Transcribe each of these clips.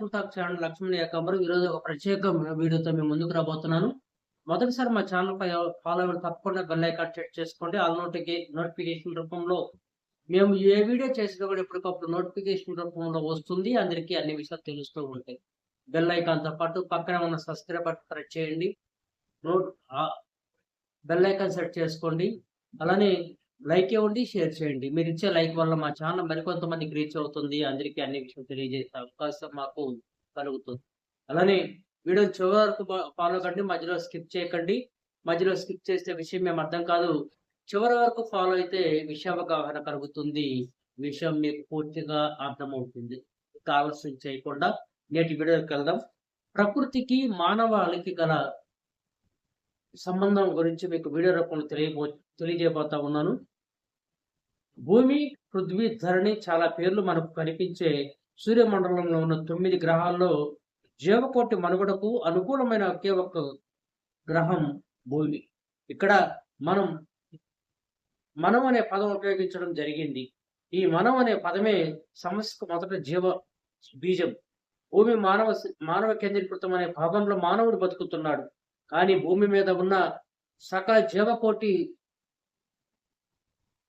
Is talk channel Lakshman Ekambaram ఈరోజు ఒక ప్రత్యేక వీడియోతో మేము ముందుకు రాబోతున్నాను. మొదటిసారి మా ఛానల్ పై ఫాలో అవ్వడం తప్పకుండా బెల్ ఐకాన్ సెట్ చేసుకోండి. ఆల్ నోటికి నోటిఫికేషన్ రూపంలో మేము ఏ వీడియో చేసినా కూడా ఎప్పటికప్పుడు నోటిఫికేషన్ రూపంలో వస్తుంది. అందరికీ అన్ని విషయాలు తెలుస్తూ ఉంటాయి. బెల్ ఐకాన్తో పాటు పక్కన ఉన్న సబ్స్క్రైబ్ బటన్ ప్రెస్ చేయండి. నోట్ బెల్ ఐకాన్ సెట్ చేసుకోండి. అలానే లైక్ ఇవ్వండి షేర్ చేయండి. మీరు ఇచ్చే లైక్ వల్ల మా ఛానల్ మరికొంతమందికి రీచ్ అవుతుంది అందరికీ అన్ని విషయం తెలియజేసే అవకాశం మాకు కలుగుతుంది. అలానే వీడియో చివరి వరకు ఫాలో కండి. మధ్యలో స్కిప్ చేయకండి. మధ్యలో స్కిప్ చేస్తే విషయం మేము అర్థం కాదు. చివరి వరకు ఫాలో అయితే విషయ అవగాహన కలుగుతుంది. విషయం మీకు పూర్తిగా అర్థమవుతుంది. ఆలస్యం చేయకుండా నేటి వీడియోకి వెళ్దాం. ప్రకృతికి మానవాళికి గల సంబంధం గురించి మీకు వీడియో రూపంలో తెలియబో తెలియజేయబోతా ఉన్నాను. భూమి పృథ్వీ ధరణి చాలా పేర్లు మనకు కనిపించే సూర్యమండలంలో ఉన్న తొమ్మిది గ్రహాల్లో జీవకోటి మనుగడకు అనుకూలమైన ఒకే ఒక్క గ్రహం భూమి. ఇక్కడ మనం మనం అనే పదం ఉపయోగించడం జరిగింది. ఈ మనం అనే పదమే సమస్యకు మొదట జీవ బీజం. భూమి మానవ మానవ కేంద్రీకృతం అనే భాగంలో మానవుడు బతుకుతున్నాడు. కానీ భూమి మీద ఉన్న సకల జీవకోటి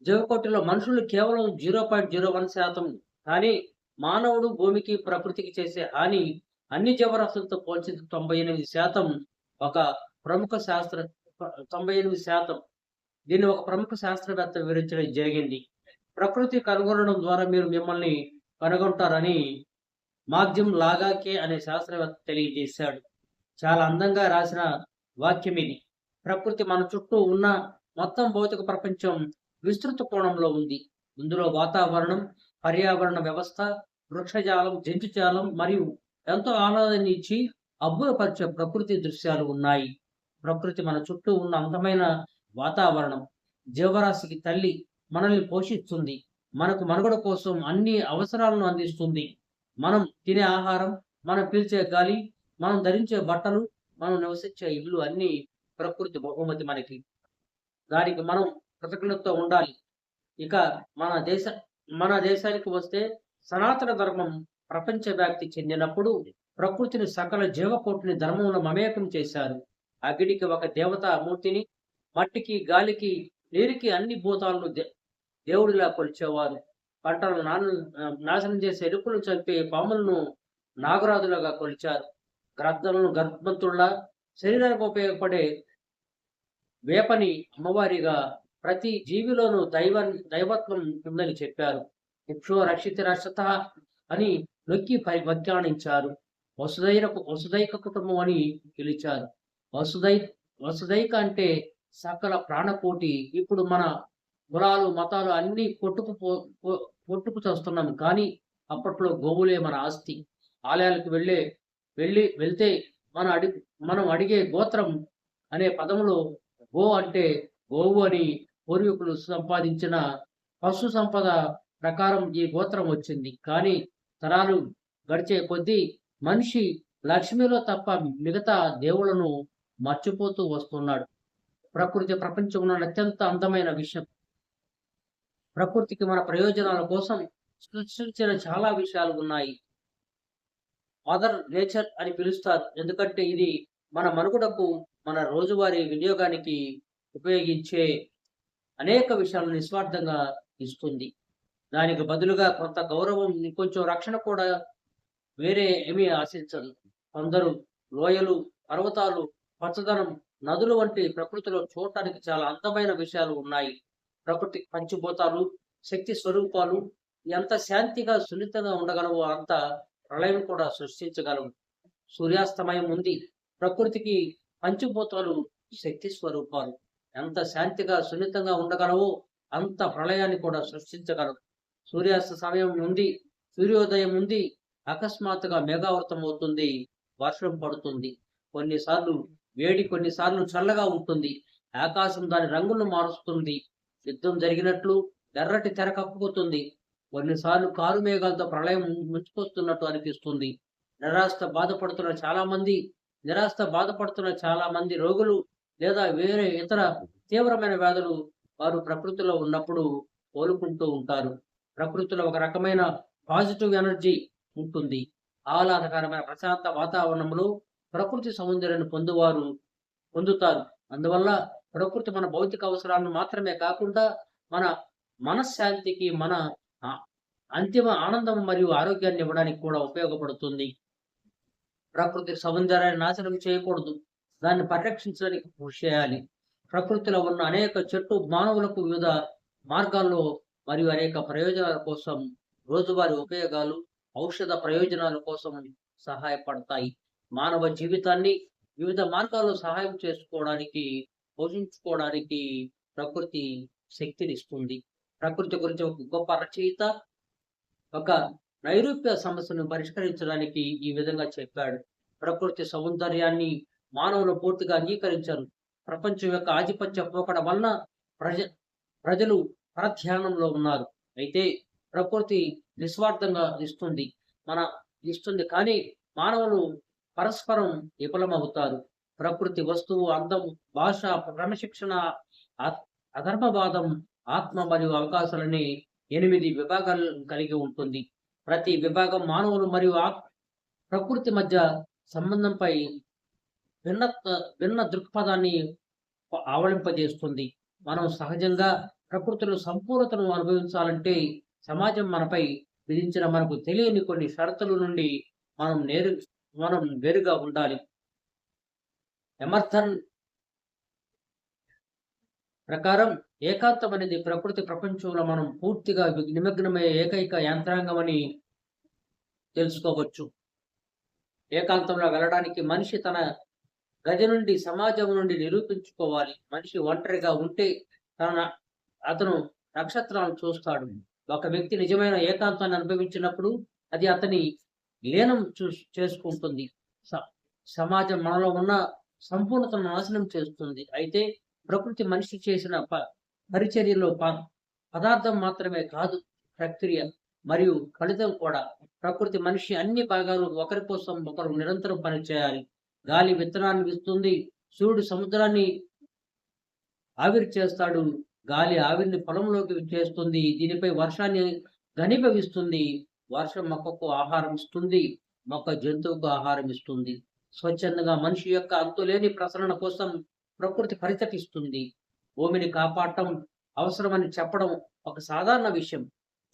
జీవకోటిలో మనుషులు కేవలం జీరో పాయింట్ జీరో వన్ శాతం కానీ మానవుడు భూమికి ప్రకృతికి చేసే హాని అన్ని జీవరాశులతో పోల్చింది తొంభై ఎనిమిది శాతం ఒక ప్రముఖ శాస్త్ర తొంభై ఎనిమిది శాతం. దీన్ని ఒక ప్రముఖ శాస్త్రవేత్త వివరించడం జరిగింది. ప్రకృతి కనుగొనడం ద్వారా మీరు మిమ్మల్ని కనుగొంటారని మాధ్యం లాగాకే అనే శాస్త్రవేత్త తెలియజేశాడు. చాలా అందంగా రాసిన వాక్యం ఇది. ప్రకృతి మన చుట్టూ ఉన్న మొత్తం భౌతిక ప్రపంచం విస్తృత కోణంలో ఉంది. ఇందులో వాతావరణం పర్యావరణ వ్యవస్థ వృక్షజాలం జంతుజాలం మరియు ఎంతో ఆనందాన్ని ఇచ్చి అబ్బురపరిచే ప్రకృతి దృశ్యాలు ఉన్నాయి. ప్రకృతి మన చుట్టూ ఉన్న అందమైన వాతావరణం. జీవరాశికి తల్లి మనల్ని పోషిస్తుంది. మనకు మనుగడ కోసం అన్ని అవసరాలను అందిస్తుంది. మనం తినే ఆహారం మనం పీల్చే గాలి మనం ధరించే బట్టలు మనం నివసించే ఇల్లు అన్ని ప్రకృతి బహుమతి మనకి. దానికి మనం కృతజ్ఞతతో ఉండాలి. ఇక మన దేశ మన దేశానికి వస్తే సనాతన ధర్మం ప్రపంచ వ్యాప్తి చెందినప్పుడు ప్రకృతిని సకల జీవకోటిని ధర్మమును మమేకం చేశారు. అగ్నికి ఒక దేవతా మూర్తిని మట్టికి గాలికి నీరికి అన్ని భూతాలను దేవుడిలా కొలిచేవారు. పంటలను నాశనం చేసే ఎరుకులను చంపే పాములను నాగరాజులుగా కొలిచారు. గ్రంథాలను గర్భంతుల్లా శరీరానికి ఉపయోగపడే వేపని అమ్మవారిగా ప్రతి జీవిలోనూ దైవ దైవత్వం ఉందని చెప్పారు. ఇక్షో రక్షిత రక్షత అని నొక్కి పై వ్యాఖ్యానించారు. వసుదైరకు వసుదైక కుటుంబం అని పిలిచారు. వసుదై వసుదైక అంటే సకల ప్రాణకోటి. ఇప్పుడు మన కులాలు మతాలు అన్ని కొట్టుకు కొట్టుకు చేస్తున్నాం. కానీ అప్పట్లో గోవులే మన ఆస్తి. ఆలయాలకు వెళ్ళే వెళ్ళి వెళ్తే మన అడి మనం అడిగే గోత్రం అనే పదములో గో అంటే గోవు అని పూర్వీకులు సంపాదించిన పశు సంపద ప్రకారం ఈ గోత్రం వచ్చింది. కానీ తరాలు గడిచే కొద్దీ మనిషి లక్ష్మిలో తప్ప మిగతా దేవులను మర్చిపోతూ వస్తున్నాడు. ప్రకృతి ప్రపంచంలో అత్యంత అందమైన విషయం. ప్రకృతికి మన ప్రయోజనాల కోసం సృష్టించిన చాలా విషయాలు ఉన్నాయి. మదర్ నేచర్ అని పిలుస్తారు. ఎందుకంటే ఇది మన మనుగడకు మన రోజువారీ వినియోగానికి ఉపయోగించే అనేక విషయాలను నిస్వార్థంగా ఇస్తుంది. దానికి బదులుగా కొంత గౌరవం కొంచెం రక్షణ కూడా వేరే ఏమీ ఆశించదు. కొందరు లోయలు పర్వతాలు పచ్చదనం నదులు వంటి ప్రకృతిలో చూడటానికి చాలా అందమైన విషయాలు ఉన్నాయి. ప్రకృతి పంచిపోతాలు శక్తి స్వరూపాలు ఎంత శాంతిగా సున్నితంగా ఉండగలవో అంత ప్రళయం కూడా సృష్టించగలవు. సూర్యాస్తమయం ఉంది. ప్రకృతికి పంచిపోతాలు శక్తి స్వరూపాలు. ఎంత శాంతిగా సున్నితంగా ఉండగలవో అంత ప్రళయాన్ని కూడా సృష్టించగలవు సూర్యాస్త సమయం ఉంది సూర్యోదయం ఉంది అకస్మాత్తుగా మేఘావృతం అవుతుంది వర్షం పడుతుంది. కొన్నిసార్లు వేడి కొన్నిసార్లు చల్లగా ఉంటుంది. ఆకాశం దాని రంగులను మారుస్తుంది. యుద్ధం జరిగినట్లు ఎర్రటి తెర కప్పుకుతుంది కొన్నిసార్లు కారు మేఘాలతో ప్రళయం ముంచుకొస్తున్నట్టు అనిపిస్తుంది. నిరాశ బాధపడుతున్న చాలా మంది నిరాశ బాధపడుతున్న చాలా మంది రోగులు లేదా వేరే ఇతర తీవ్రమైన వ్యాధులు వారు ప్రకృతిలో ఉన్నప్పుడు కోలుకుంటూ ఉంటారు. ప్రకృతిలో ఒక రకమైన పాజిటివ్ ఎనర్జీ ఉంటుంది. ఆహ్లాదకరమైన ప్రశాంత వాతావరణంలో ప్రకృతి సౌందర్యాన్ని పొందువారు పొందుతారు. అందువల్ల ప్రకృతి మన భౌతిక అవసరాలను మాత్రమే కాకుండా మన మనశ్శాంతికి మన అంతిమ ఆనందం మరియు ఆరోగ్యాన్ని ఇవ్వడానికి కూడా ఉపయోగపడుతుంది. ప్రకృతి సౌందర్యాన్ని నాశనం చేయకూడదు. దాన్ని పరిరక్షించడానికి కృషి చేయాలి. ప్రకృతిలో ఉన్న అనేక చెట్టు మానవులకు వివిధ మార్గాల్లో మరియు అనేక ప్రయోజనాల కోసం రోజువారీ ఉపయోగాలు ఔషధ ప్రయోజనాల కోసం సహాయపడతాయి. మానవ జీవితాన్ని వివిధ మార్గాల్లో సహాయం చేసుకోవడానికి పోషించుకోవడానికి ప్రకృతి శక్తినిస్తుంది ప్రకృతి గురించి ఒక గొప్ప రచయిత ఒక నైరూప్య సమస్యను పరిష్కరించడానికి ఈ విధంగా చెప్పాడు. ప్రకృతి సౌందర్యాన్ని మానవులు పూర్తిగా అంగీకరించారు. ప్రపంచం యొక్క ఆధిపత్య పోకడ వలన ప్రజ ప్రజలు పరధ్యానంలో ఉన్నారు. అయితే ప్రకృతి నిస్వార్థంగా ఇస్తుంది మన ఇస్తుంది కానీ మానవులు పరస్పరం విఫలమవుతారు. ప్రకృతి వస్తువు అందం భాష క్రమశిక్షణ అధర్మవాదం ఆత్మ మరియు అవకాశాలని ఎనిమిది విభాగాలు కలిగి ఉంటుంది. ప్రతి విభాగం మానవులు మరియు ఆత్- ప్రకృతి మధ్య సంబంధంపై భిన్న భిన్న దృక్పథాన్ని ఆవలింపజేస్తుంది. మనం సహజంగా ప్రకృతిలో సంపూర్ణతను అనుభవించాలంటే సమాజం మనపై విధించిన మనకు తెలియని కొన్ని షరతుల నుండి మనం నేరు మనం వేరుగా ఉండాలి. ఎమర్థన్ ప్రకారం ఏకాంతం అనేది ప్రకృతి ప్రపంచంలో మనం పూర్తిగా నిమగ్నమయ్యే ఏకైక యంత్రాంగం అని తెలుసుకోవచ్చు. ఏకాంతంలో వెళ్ళడానికి మనిషి తన గది నుండి సమాజం నుండి నిరూపించుకోవాలి. మనిషి ఒంటరిగా ఉంటే తన అతను నక్షత్రాలను చూస్తాడు. ఒక వ్యక్తి నిజమైన ఏకాంతాన్ని అనుభవించినప్పుడు అది అతని లీనం చూ చేసుకుంటుంది. స- సమాజం మనలో ఉన్న సంపూర్ణతను నాశనం చేస్తుంది. అయితే ప్రకృతి మనిషి చేసిన ప- పరిచర్యలో ప- పదార్థం మాత్రమే కాదు ప్రక్రియ మరియు ఫలితం కూడా. ప్రకృతి మనిషి అన్ని భాగాలు ఒకరి కోసం ఒకరు నిరంతరం పనిచేయాలి. గాలి విత్తనాన్ని ఇస్తుంది సూర్యుడు సముద్రాన్ని ఆవిరి చేస్తాడు. గాలి ఆవిరిని పొలంలోకి చేస్తుంది. దీనిపై వర్షాన్ని ఘనీభవిస్తుంది. వర్షం మొక్కకు ఆహారం ఇస్తుంది. మొక్క జంతువుకు ఆహారం ఇస్తుంది. స్వచ్ఛందంగా మనిషి యొక్క అంతులేని ప్రసరణ కోసం ప్రకృతి పరితపిస్తుంది. భూమిని కాపాడటం అవసరమని చెప్పడం ఒక సాధారణ విషయం.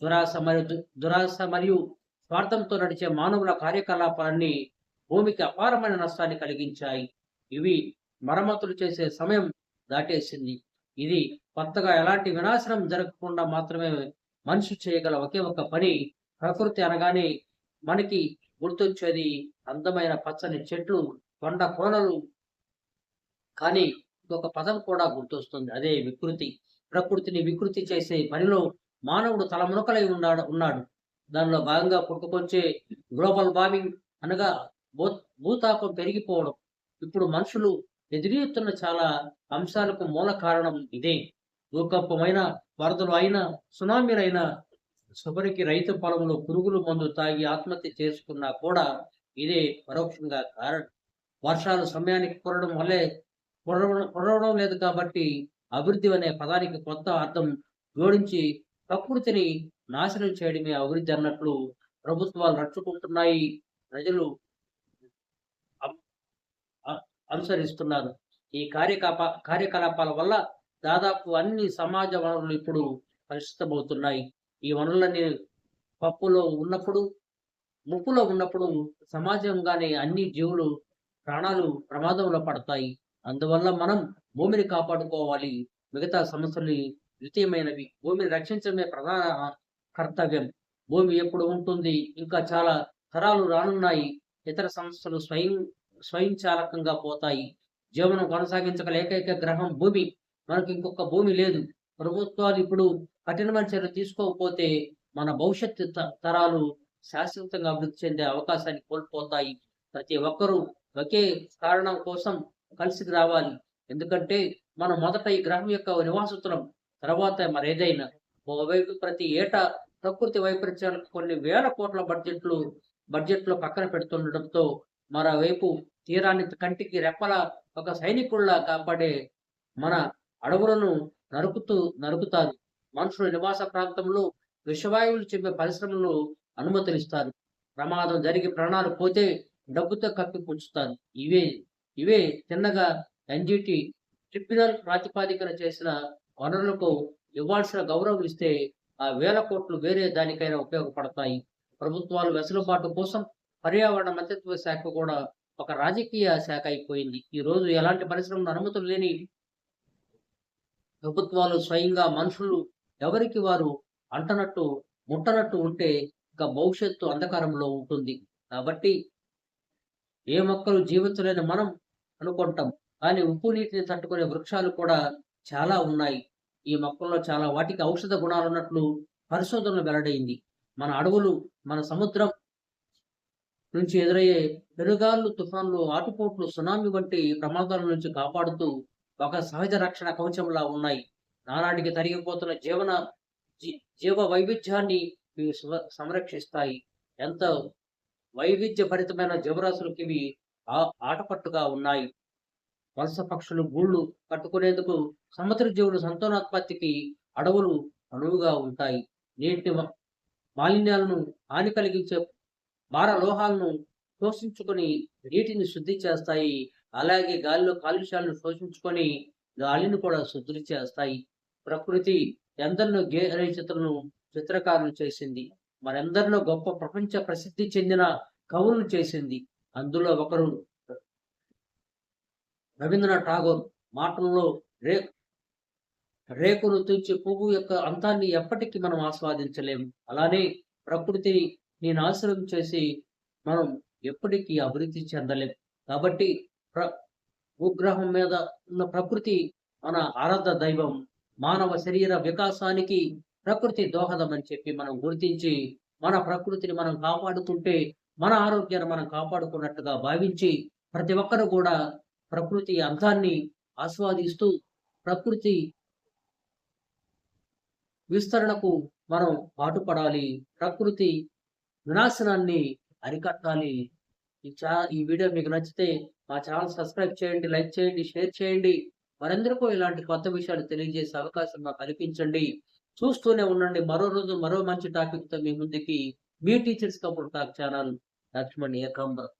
దురాశ మరియు దురాశ మరియు స్వార్థంతో నడిచే మానవుల కార్యకలాపాలన్నీ భూమికి అపారమైన నష్టాన్ని కలిగించాయి. ఇవి మరమ్మతులు చేసే సమయం దాటేసింది. ఇది కొత్తగా ఎలాంటి వినాశనం జరగకుండా మాత్రమే మనిషి చేయగల ఒకే ఒక పని. ప్రకృతి అనగానే మనకి గుర్తొచ్చేది అందమైన పచ్చని చెట్లు కొండ కోనలు. కానీ ఇంకొక పదం కూడా గుర్తొస్తుంది. అదే వికృతి. ప్రకృతిని వికృతి చేసే పనిలో మానవుడు తలమునకలై ఉన్నాడు ఉన్నాడు. దానిలో భాగంగా పుట్టుకొచ్చే గ్లోబల్ వార్మింగ్ అనగా భూ భూతాపం పెరిగిపోవడం. ఇప్పుడు మనుషులు ఎదురెత్తున్న చాలా అంశాలకు మూల కారణం ఇదే. భూకంపమైన వరదలు అయినా సునామీలైనా శుభరికి రైతు పొలంలో పురుగులు మందు తాగి ఆత్మహత్య చేసుకున్నా కూడా ఇదే పరోక్షంగా కారణం. వర్షాలు సమయానికి కురవడం వల్లే కురవడం లేదు కాబట్టి అభివృద్ధి అనే పదానికి కొత్త అర్థం జోడించి ప్రకృతిని నాశనం చేయడమే అభివృద్ధి అన్నట్లు ప్రభుత్వాలు నడుచుకుంటున్నాయి. ప్రజలు అనుసరిస్తున్నారు. ఈ కార్యకలాప కార్యకలాపాల వల్ల దాదాపు అన్ని సమాజ వనరులు ఇప్పుడు కలుషితమవుతున్నాయి ఈ వనరులన్నీ పప్పులో ఉన్నప్పుడు ముప్పులో ఉన్నప్పుడు సమాజంగానే అన్ని జీవులు ప్రాణాలు ప్రమాదంలో పడతాయి. అందువల్ల మనం భూమిని కాపాడుకోవాలి. మిగతా సమస్యలు ద్వితీయమైనవి. భూమిని రక్షించడమే ప్రధాన కర్తవ్యం. భూమి ఎప్పుడు ఉంటుంది? ఇంకా చాలా తరాలు రానున్నాయి. ఇతర సంస్థలు స్వయం స్వయంచాలకంగా పోతాయి. జీవనం కొనసాగించగల ఏకైక గ్రహం భూమి. మనకు ఇంకొక భూమి లేదు. ప్రభుత్వాలు ఇప్పుడు కఠినమైన చర్యలు తీసుకోకపోతే మన భవిష్యత్తు త- తరాలు శాశ్వతంగా అభివృద్ధి చెందే అవకాశాన్ని కోల్పోతాయి. ప్రతి ఒక్కరూ ఒకే కారణం కోసం కలిసి రావాలి. ఎందుకంటే మనం మొదట ఈ గ్రహం యొక్క నివాసితులం తర్వాత మరేదైనా. ఓవైపు ప్రతి ఏటా ప్రకృతి వైపరీత్యాలకు కొన్ని వేల కోట్ల బడ్జెట్లు బడ్జెట్లో పక్కన పెడుతుండటంతో మరోవైపు తీరాన్ని కంటికి రెప్పల ఒక సైనికుల్లా కాపాడే మన అడవులను నరుకుతూ నరుకుతారు. మనుషుల నివాస ప్రాంతంలో విషవాయువులు చెప్పే పరిశ్రమలు అనుమతులిస్తారు ప్రమాదం జరిగి ప్రాణాలు పోతే డబ్బుతో కప్పి పుంచుతారు ఇవే ఇవే చిన్నగా ఎన్జిటి ట్రిబ్యునల్ ప్రాతిపాదికన చేసిన వనరులకు ఇవ్వాల్సిన గౌరవం ఇస్తే ఆ వేల కోట్లు వేరే దానికైనా ఉపయోగపడతాయి. ప్రభుత్వాలు వెసులుబాటు కోసం పర్యావరణ మంత్రిత్వ శాఖ కూడా ఒక రాజకీయ శాఖ అయిపోయింది. ఈ రోజు ఎలాంటి పరిశ్రమలు అనుమతులు లేని ప్రభుత్వాలు స్వయంగా మనుషులు ఎవరికి వారు అంటనట్టు ముట్టనట్టు ఉంటే ఇక భవిష్యత్తు అంధకారంలో ఉంటుంది. కాబట్టి ఏ మొక్కలు జీవించలేని మనం అనుకుంటాం. కానీ ఉప్పు నీటిని తట్టుకునే వృక్షాలు కూడా చాలా ఉన్నాయి. ఈ మొక్కల్లో చాలా వాటికి ఔషధ గుణాలు ఉన్నట్లు పరిశోధనలు వెల్లడైంది. మన అడవులు మన సముద్రం నుంచి ఎదురయ్యే పెనుగాళ్ళు తుఫాన్లు ఆటుపోట్లు సునామీ వంటి ప్రమాదాల నుంచి కాపాడుతూ ఒక సహజ రక్షణ కవచంలా ఉన్నాయి. నానాటికి తరిగిపోతున్న జీవన జీ- జీవ వైవిధ్యాన్ని ఇవి సంరక్షిస్తాయి. ఎంత వైవిధ్యభరితమైన జీవరాశులకి జీవరాశులకు ఇవి ఆ- ఆటపట్టుగా ఉన్నాయి. వలస పక్షులు గూళ్ళు కట్టుకునేందుకు సముద్ర జీవుల సంతానోత్పత్తికి అడవులు అనువుగా ఉంటాయి. నీటి మాలిన్యాలను హాని కలిగించే భార లోహాలను శోషించుకొని నీటిని శుద్ధి చేస్తాయి. అలాగే గాలిలో కాలుష్యాలను శోషించుకొని గాలిని కూడా శుద్ధి చేస్తాయి. ప్రకృతి ఎందరినో గేయ చిత్రను చిత్రకారులు చేసింది. మరెందరినో గొప్ప ప్రపంచ ప్రసిద్ధి చెందిన కవులను చేసింది. అందులో ఒకరు రవీంద్రనాథ్ ఠాగూర్. మాటల్లో రే రేకును తూచి పువ్వు యొక్క అంతాన్ని ఎప్పటికీ మనం ఆస్వాదించలేము అలానే ప్రకృతిని నేను ఆశ్రయం చేసి మనం ఎప్పటికీ అభివృద్ధి చెందలేం. కాబట్టి ప్ర భూగ్రహం మీద ఉన్న ప్రకృతి మన ఆరాధ దైవం మానవ శరీర వికాసానికి ప్రకృతి దోహదం అని చెప్పి మనం గుర్తించి మన ప్రకృతిని మనం కాపాడుకుంటే మన ఆరోగ్యాన్ని మనం కాపాడుకున్నట్టుగా భావించి ప్రతి ఒక్కరు కూడా ప్రకృతి అంతాన్ని ఆస్వాదిస్తూ ప్రకృతి విస్తరణకు మనం పాటుపడాలి. ప్రకృతి వినాశనాన్ని అరికట్టాలి. ఈ చా ఈ వీడియో మీకు నచ్చితే మా ఛానల్ సబ్స్క్రైబ్ చేయండి లైక్ చేయండి షేర్ చేయండి. మరెందరికో ఇలాంటి కొత్త విషయాలు తెలియజేసే అవకాశం మాకు కల్పించండి. చూస్తూనే ఉండండి. మరో రోజు మరో మంచి టాపిక్తో మీ ముందుకి మీ teachers couple talk channel Lakshman Ekambar